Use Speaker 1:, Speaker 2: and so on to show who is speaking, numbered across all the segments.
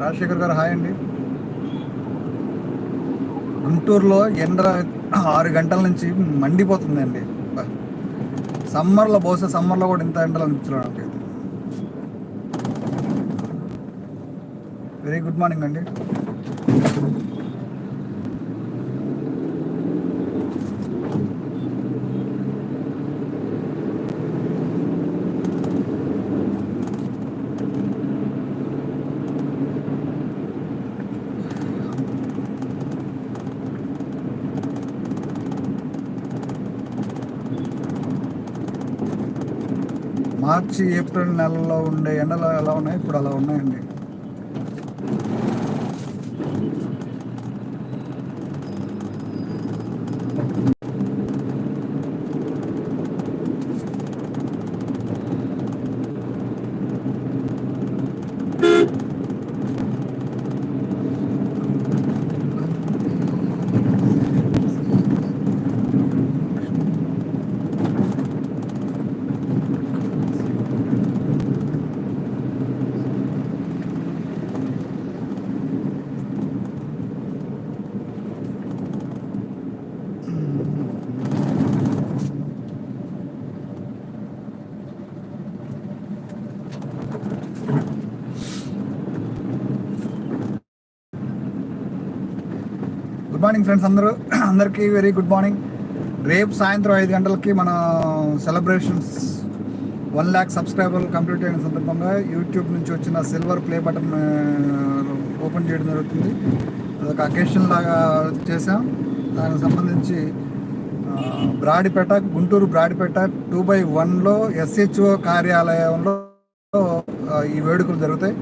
Speaker 1: రాజశేఖర్ గారు హాయ్ అండి. గుంటూరులో ఎండ ఆరు గంటల నుంచి మండిపోతుందండి. సమ్మర్లో బహుశా సమ్మర్లో కూడా ఇంత ఎండలు అనిపించలేదు నాకైతే. వెరీ గుడ్ మార్నింగ్ అండి. మార్చి ఏప్రిల్ నెలలో ఉండే ఎండలు ఎలా ఉన్నాయి? ఇప్పుడు అలా ఉన్నాయండి. గుడ్ మార్నింగ్ ఫ్రెండ్స్ అందరూ. అందరికీ వెరీ గుడ్ మార్నింగ్. రేపు సాయంత్రం ఐదు గంటలకి మన celebrations one lakh subscriber complete అయిన సందర్భంగా యూట్యూబ్ నుంచి వచ్చిన సిల్వర్ ప్లే బటన్ ఓపెన్ చేయడం జరుగుతుంది. అదొక అకేషన్ లాగా చేసాం దానికి సంబంధించి బ్రాడిపేట గుంటూరు బ్రాడిపేట టూ బై వన్లో ఎస్హెచ్ఓ కార్యాలయంలో ఈ వేడుకలు జరుగుతాయి.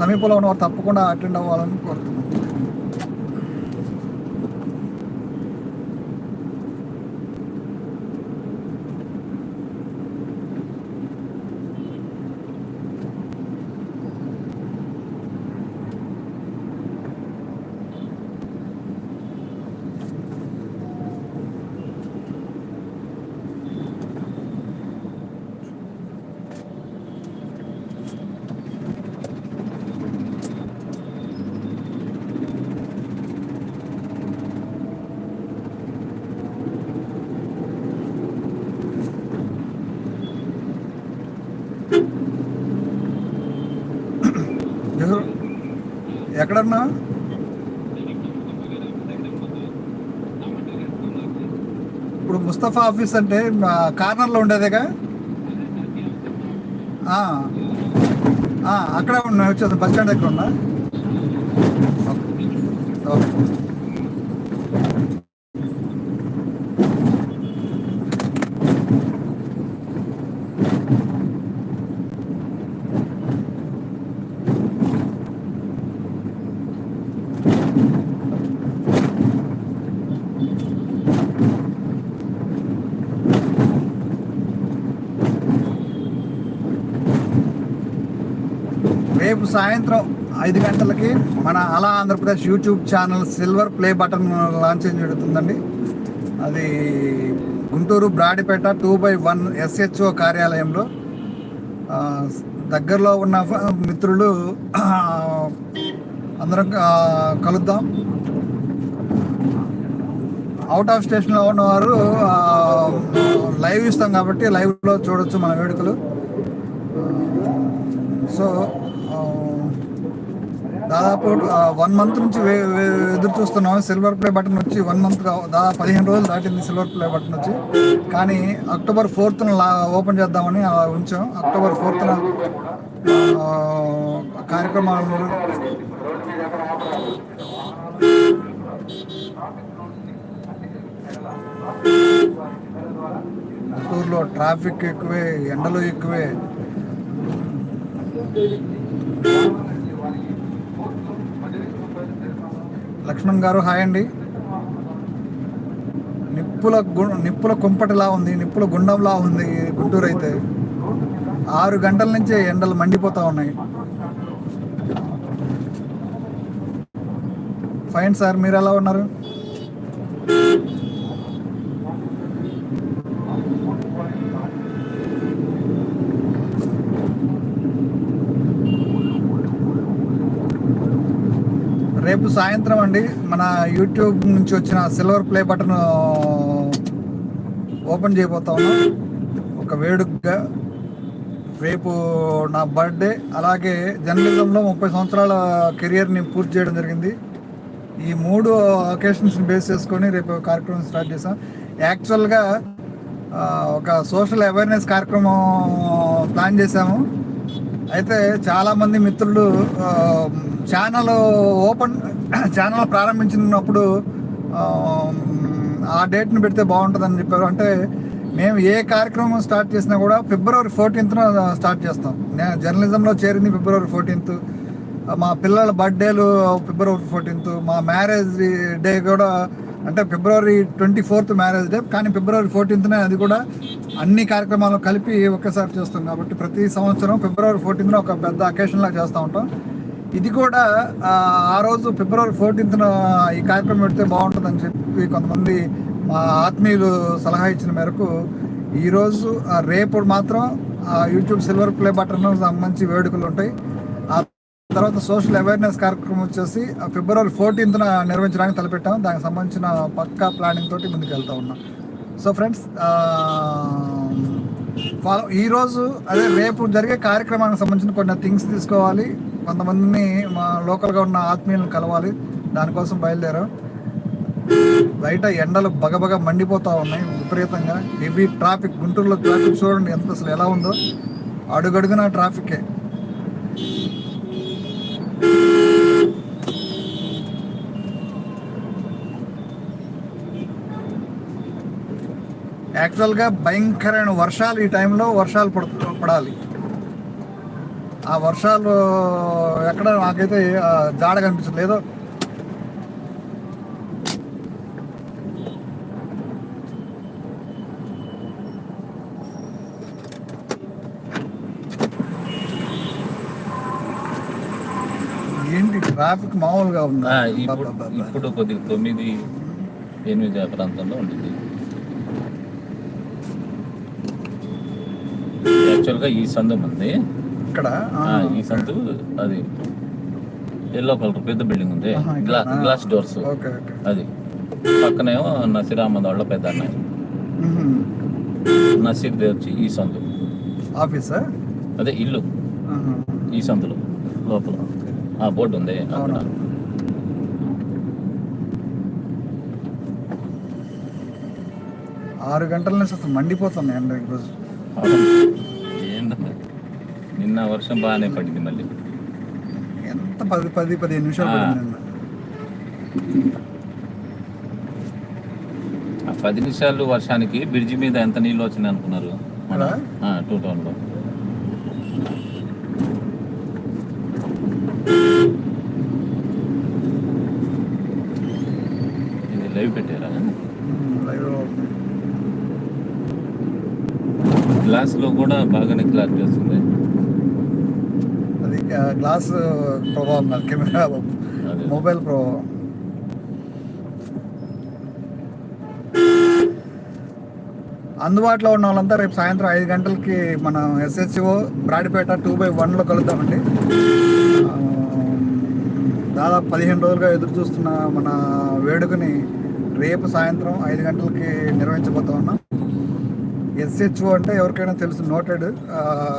Speaker 1: సమీపంలో ఉన్న వారు తప్పకుండా అటెండ్ అవ్వాలని కోరుతున్నాను ఎక్కడన్నా? ఇప్పుడు ముస్తఫా ఆఫీస్ అంటే కార్నర్లో ఉండేదేగా? అక్కడే ఉన్నా వచ్చేది బస్ స్టాండ్ దగ్గర ఉన్నా? ఓకే రేపు సాయంత్రం ఐదు గంటలకి మన అలా Andhra Pradesh YouTube channel silver play button launch జరుగుతుందండి? అది Guntur Brodipet two by one SHO కార్యాలయంలో దగ్గరలో ఉన్న మిత్రులు అందరం కలుద్దాం. అవుట్ ఆఫ్ స్టేషన్లో ఉన్నవారు లైవ్ ఇస్తాం కాబట్టి లైవ్లో చూడొచ్చు మన వేడుకలు. సో దాదాపు వన్ మంత్ నుంచి వే- ఎదురు చూస్తున్నాం. సిల్వర్ ప్లే బటన్ వచ్చి వన్ మంత్ దాదాపు పదిహేను రోజులు దాటింది సిల్వర్ ప్లే బటన్ వచ్చి. కానీ అక్టోబర్ ఫోర్త్న ఓపెన్ చేద్దామని ఉంచాం. అక్టోబర్ ఫోర్త్న కార్యక్రమాలు గుంటూరులో ట్రాఫిక్ ఎక్కువే ఎండలు ఎక్కువే. లక్ష్మణ్ గారు హాయ్ అండి. నిప్పుల గు- నిప్పుల కుంపటిలా ఉంది నిప్పుల గుండంలా ఉంది గుంటూరు అయితే. ఆరు గంటల నుంచే ఎండలు మండిపోతా ఉన్నాయి. ఫైన్ సార్ మీరు ఎలా ఉన్నారు రేపు సాయంత్రం అండి. మన యూట్యూబ్ నుంచి వచ్చిన సిల్వర్ ప్లే బటన్ ఓపెన్ చేయబోతా ఉన్నాం. ఒక వేడుకగా రేపు నా బర్త్డే. అలాగే జర్నలిజంలో ముప్పై సంవత్సరాల కెరియర్ని పూర్తి చేయడం జరిగింది. ఈ మూడు అకేషన్స్ని బేస్ చేసుకొని రేపు కార్యక్రమం స్టార్ట్ చేసాం యాక్చువల్గా ఒక సోషల్ అవేర్నెస్ కార్యక్రమం ప్లాన్ చేశాము. అయితే చాలామంది మిత్రులు ఛానల్ ఓపెన్ ఛానల్ ప్రారంభించినప్పుడు ఆ, డేట్ని పెడితే బాగుంటుందని చెప్పారు. అంటే మేము ఏ కార్యక్రమం స్టార్ట్ చేసినా కూడా ఫిబ్రవరి ఫోర్టీన్త్న స్టార్ట్ చేస్తాం. నేను జర్నలిజంలో చేరింది ఫిబ్రవరి ఫోర్టీన్త్. మా పిల్లల బర్త్డేలు ఫిబ్రవరి ఫోర్టీన్త్. మా మ్యారేజ్ డే కూడా అంటే February twenty fourth marriage day కానీ ఫిబ్రవరి ఫోర్టీన్త్నే అది కూడా అన్ని కార్యక్రమాలు కలిపి ఒకేసారి చేస్తాం కాబట్టి ప్రతి సంవత్సరం ఫిబ్రవరి ఫోర్టీన్త్న ఒక పెద్ద అకేషన్లా చేస్తూ ఉంటాం. ఇది కూడా ఆ, రోజు ఫిబ్రవరి ఫోర్టీన్త్న ఈ కార్యక్రమం పెడితే బాగుంటుందని చెప్పి కొంతమంది మా ఆత్మీయులు సలహా ఇచ్చిన మేరకు ఈరోజు రేపు మాత్రం యూట్యూబ్ సిల్వర్ ప్లే బటన్ సంబంధించి వేడుకలు ఉంటాయి. తర్వాత సోషల్ అవేర్నెస్ కార్యక్రమం వచ్చేసి ఫిబ్రవరి ఫోర్టీన్త్న నిర్వహించడానికి తలపెట్టాం దానికి సంబంధించిన పక్కా ప్లానింగ్ తోటి ముందుకు వెళ్తూ ఉన్నాం. సో ఫ్రెండ్స్ ఫాలో ఈరోజు అదే రేపు జరిగే కార్యక్రమానికి సంబంధించిన కొన్ని థింగ్స్ తీసుకోవాలి. కొంతమందిని మా లోకల్గా ఉన్న ఆత్మీయులను కలవాలి. దానికోసం బయలుదేరాం. బయట ఎండలు బగబగ మండిపోతూ ఉన్నాయి విపరీతంగా. హెవీ ట్రాఫిక్ గుంటూరులో ట్రాఫిక్ చూడండి ఎంత అసలు ఎలా ఉందో. అడుగడుగున ట్రాఫికే యాక్చువల్గా భయంకరమైన వర్షాలు ఈ టైంలో వర్షాలు పడ పడాలి. ఆ వర్షాలు ఎక్కడ నాకైతే జాడ కనిపించలేదు ఏంటి ట్రాఫిక్ మామూలుగా ఉందా?
Speaker 2: ఇప్పుడు కొద్దిగా తొమ్మిది ఎనిమిది ప్రాంతంలో ఉంటుంది. యాక్చువల్గా ఈ సందు ఉంది.
Speaker 1: ఇక్కడ?
Speaker 2: ఈ సందు అది ఎల్లో కలర్ పెద్ద బిల్డింగ్ ఉంది. గ్లాస్ డోర్స్ అది. పక్కనేమో నసీర్ అహ్మద్ వాళ్ళ పెద్ద అన్నయ్య. నసీర్ వచ్చి ఈ సందు.
Speaker 1: ఆఫీసా?
Speaker 2: అదే ఇల్లు. ఈ సందులో లోపల. ఆ బోర్డు ఉంది. అక్కడ.
Speaker 1: ఆరు గంటల నుంచి అసలు మండిపోతుంది ఎండ ఈరోజు
Speaker 2: నిన్న వర్షం బాగానే పడింది మళ్ళీ
Speaker 1: ఎంత పది పది పదిహేను నిమిషాలు
Speaker 2: ఆ.
Speaker 1: పడింది నిన్న
Speaker 2: ఆ పది నిమిషాలు వర్షానికి బ్రిడ్జి మీద ఎంత నీళ్ళు వచ్చింది అనుకున్నారు? టూ టౌన్లో ఇది లైవ్ పెట్టారా. గ్లాస్లో కూడా బాగానే క్లారిటీ వస్తుంది
Speaker 1: గ్లాస్ ప్రభావం కెమెరా మొబైల్ ప్రభావం అందుబాటులో ఉన్న వాళ్ళంతా రేపు సాయంత్రం ఐదు గంటలకి మనం ఎస్హెచ్ఓ బ్రాడిపేట టూ బై వన్లో కలుద్దామండి. దాదాపు పదిహేను రోజులుగా ఎదురు చూస్తున్న మన వేడుకని రేపు సాయంత్రం ఐదు గంటలకి నిర్వహించబోతా ఉన్నాం. ఎస్హెచ్ఓ అంటే ఎవరికైనా తెలుసు నోటెడ్.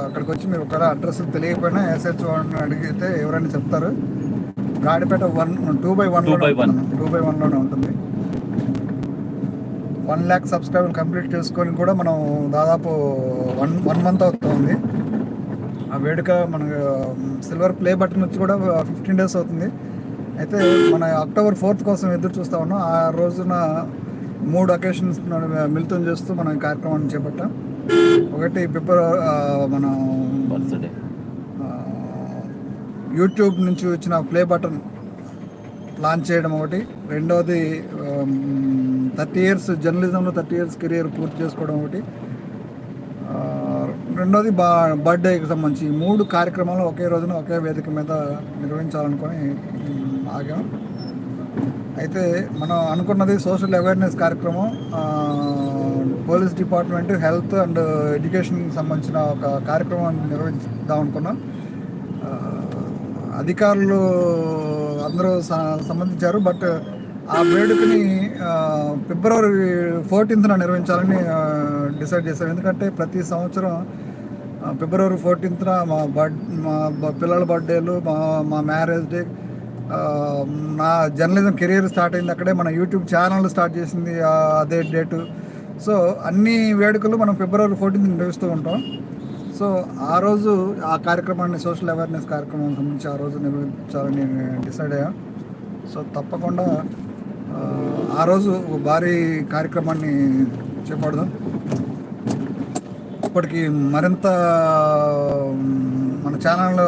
Speaker 1: అక్కడికి వచ్చి మీరు ఒకవేళ అడ్రస్ తెలియకపోయినా ఎస్హెచ్ఓ అని అడిగితే ఎవరైనా చెప్తారు. Gadipet one two by one. Two by వన్లోనే ఉంటుంది. వన్ ల్యాక్ సబ్స్క్రైబర్ కంప్లీట్ చేసుకొని కూడా మనం దాదాపు వన్ వన్ మంత్ అవుతుంది. ఆ వేడుక మన సిల్వర్ ప్లే బటన్ వచ్చి కూడా ఫిఫ్టీన్ డేస్ అవుతుంది. అయితే మన అక్టోబర్ ఫోర్త్ కోసం ఎదురు చూస్తా ఉన్నాం. ఆ రోజున మూడు అకేషన్స్ మిళితం చేస్తూ మనం ఈ కార్యక్రమాన్ని చేపట్టాం. ఒకటి ఫిబ్రవరి మనం
Speaker 2: బర్త్డే
Speaker 1: యూట్యూబ్ నుంచి వచ్చిన ప్లే బటన్ లాంచ్ చేయడం ఒకటి. రెండవది థర్టీ ఇయర్స్ జర్నలిజంలో థర్టీ ఇయర్స్ కెరియర్ పూర్తి చేసుకోవడం ఒకటి. ఆ, రెండోది బా బర్త్డేకి సంబంధించి మూడు కార్యక్రమాలు ఒకే రోజున ఒకే వేదిక మీద నిర్వహించాలనుకొని ఆగాం. అయితే మనం అనుకున్నది సోషల్ అవేర్నెస్ కార్యక్రమం పోలీస్ డిపార్ట్మెంట్ హెల్త్ అండ్ ఎడ్యుకేషన్కి సంబంధించిన ఒక కార్యక్రమాన్ని నిర్వహించుదాం అనుకున్నాం. అధికారులు అందరూ సంబంధించారు బట్ ఆ వేడుకని ఫిబ్రవరి ఫోర్టీన్త్న నిర్వహించాలని డిసైడ్ చేశాం ఎందుకంటే ప్రతి సంవత్సరం ఫిబ్రవరి ఫోర్టీన్త్న మా బర్త్ మా పిల్లల బర్త్డేలు మా మా మ్యారేజ్ డే నా జర్నలిజం కెరీర్ స్టార్ట్ అయింది అక్కడే మన యూట్యూబ్ ఛానల్ స్టార్ట్ చేసింది అదే డేటు. సో అన్ని వేడుకలు మనం ఫిబ్రవరి ఫోర్టీన్త్ నిర్వహిస్తూ ఉంటాం. సో ఆ రోజు ఆ కార్యక్రమాన్ని సోషల్ అవేర్నెస్ కార్యక్రమం సంబంధించి ఆ రోజు నిర్వహించాలని డిసైడ్ అయ్యాం. సో తప్పకుండా ఆ, రోజు ఒక భారీ కార్యక్రమాన్ని చేపడదాం. ఇప్పటికి మరింత మన ఛానల్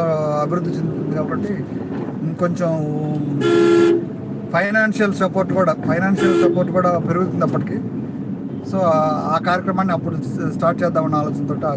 Speaker 1: అభివృద్ధి చెందుతుంది కాబట్టి ఇంకొంచెం ఫైనాన్షియల్ సపోర్ట్ కూడా ఫైనాన్షియల్ సపోర్ట్ కూడా పెరుగుతుంది అప్పటికి. సో ఆ- కార్యక్రమాన్ని అప్పుడు స్టార్ట్ చేద్దామన్న ఆలోచనతో ఆ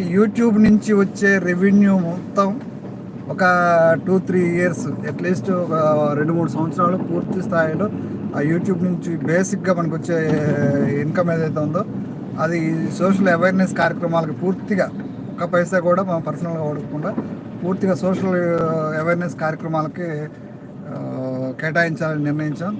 Speaker 1: మనకి యూట్యూబ్ నుంచి వచ్చే రెవెన్యూ మొత్తం ఒక టూ త్రీ ఇయర్స్ అట్లీస్ట్ ఒక రెండు మూడు సంవత్సరాలు పూర్తి స్థాయిలో ఆ యూట్యూబ్ నుంచి బేసిక్గా మనకు వచ్చే ఇన్కమ్ ఏదైతే ఉందో అది సోషల్ అవేర్నెస్ కార్యక్రమాలకు పూర్తిగా ఒక పైసా కూడా మనం పర్సనల్గా వాడకుండా పూర్తిగా సోషల్ అవేర్నెస్ కార్యక్రమాలకి కేటాయించాలని నిర్ణయించాం.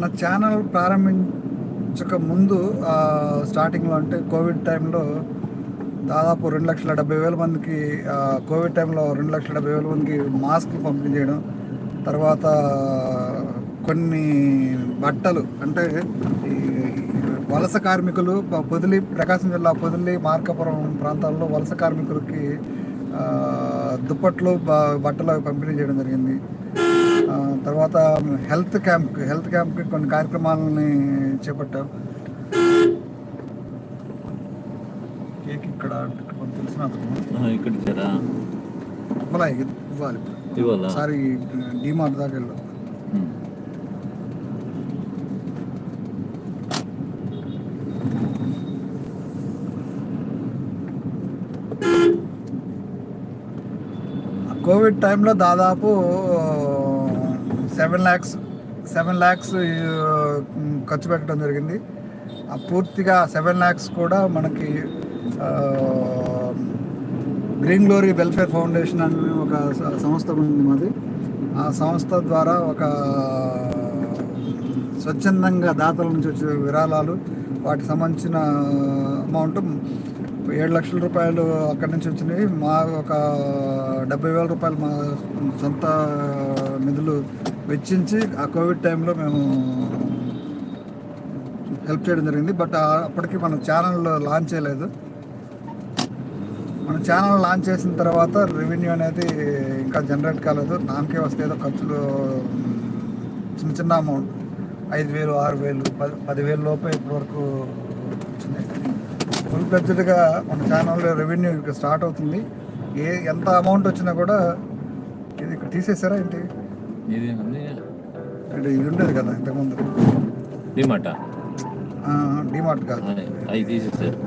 Speaker 1: మన ఛానల్ ప్రారంభించక ముందు స్టార్టింగ్లో అంటే కోవిడ్ టైంలో దాదాపు రెండు లక్షల డెబ్బై వేల మందికి కోవిడ్ టైంలో రెండు లక్షల డెబ్బై వేల మందికి మాస్క్ పంపిణీ చేయడం తర్వాత కొన్ని బట్టలు అంటే ఈ వలస కార్మికులు పొదిలి ప్రకాశం జిల్లా పొదిలి మార్కాపురం ప్రాంతాల్లో వలస కార్మికులకి దుప్పట్లు బట్టలు పంపిణీ చేయడం జరిగింది. తర్వాత హెల్త్ క్యాంప్ హెల్త్ క్యాంప్కి కొన్ని కార్యక్రమాలని చేపట్టాం. కేక్ ఇక్కడ తెలిసిన
Speaker 2: ఇక్కడ
Speaker 1: ఇవ్వాలి ఒకసారి డిమార్ట్ దాకా వెళ్ళు. కోవిడ్ టైంలో దాదాపు సెవెన్ ల్యాక్స్ సెవెన్ ల్యాక్స్ ఖర్చు పెట్టడం జరిగింది. ఆ పూర్తిగా సెవెన్ ల్యాక్స్ కూడా మనకి గ్రీన్ గ్లోరీ వెల్ఫేర్ ఫౌండేషన్ అని ఒక సంస్థ ఉంది మాది. ఆ సంస్థ ద్వారా ఒక స్వచ్ఛందంగా దాతల నుంచి వచ్చే విరాళాలు వాటికి సంబంధించిన అమౌంట్ ఏడు లక్షల రూపాయలు అక్కడి నుంచి వచ్చినాయి. మా ఒక డెబ్బై వేల రూపాయలు మా సొంత నిధులు వెచ్చించి ఆ కోవిడ్ టైంలో మేము హెల్ప్ చేయడం జరిగింది. బట్ అప్పటికి మన ఛానల్ లాంచ్ చేయలేదు. మన ఛానల్ లాంచ్ చేసిన తర్వాత రెవెన్యూ అనేది ఇంకా జనరేట్ కాలేదు. నామకే వస్తే ఏదో ఖర్చులు చిన్న చిన్న అమౌంట్ ఐదు వేలు ఆరు వేలు పది పదివేలు లోపే ఇప్పటివరకు వచ్చినాయి ఫుల్ ఫ్లెడ్జ్డ్గా మన ఛానల్లో రెవెన్యూ ఇక స్టార్ట్ అవుతుంది. ఏ ఎంత అమౌంట్ వచ్చినా కూడా ఇది ఇక్కడ తీసేసారా ఏంటి?
Speaker 2: ఇది ఉంది
Speaker 1: ఇది ఉండేది కదా ఇంతకుముందు.
Speaker 2: డిమాట
Speaker 1: డిమార్ట్ కాదు.
Speaker 2: తీసేసారు.